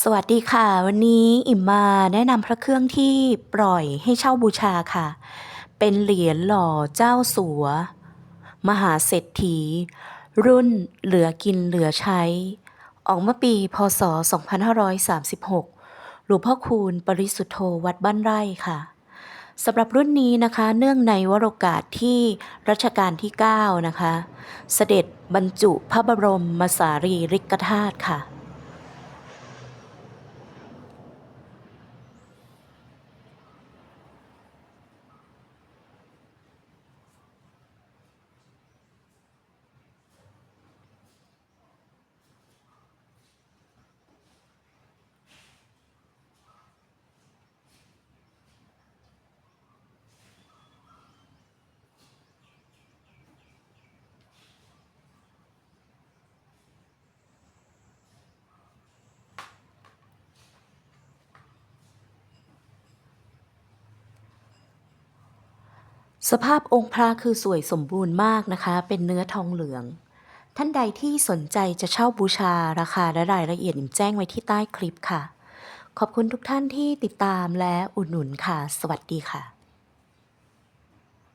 สวัสดีค่ะ วันนี้อิ่มมาแนะนำพระเครื่องที่ปล่อยให้เช่าบูชาค่ะ เป็นเหรียญหล่อเจ้าสัว มหาเศรษฐี รุ่นเหลือกินเหลือใช้ ออกเมื่อปีพศ 2536 หลวงพ่อคูณปริสุทธโธวัดบ้านไร่ค่ะสำหรับรุ่นนี้นะคะ เนื่องในวโรกาสที่รัชกาลที่ 9 นะคะ เสด็จบรรจุพระบรมมาสารีริกธาตุค่ะ สภาพองค์พระคือสวยสมบูรณ์มากนะคะ เป็นเนื้อทองเหลือง ท่านใดที่สนใจจะเช่าบูชาราคาและรายละเอียดอิมแจ้งไว้ที่ใต้คลิปค่ะ ขอบคุณทุกท่านที่ติดตามและอุดหนุนค่ะ สวัสดีค่ะ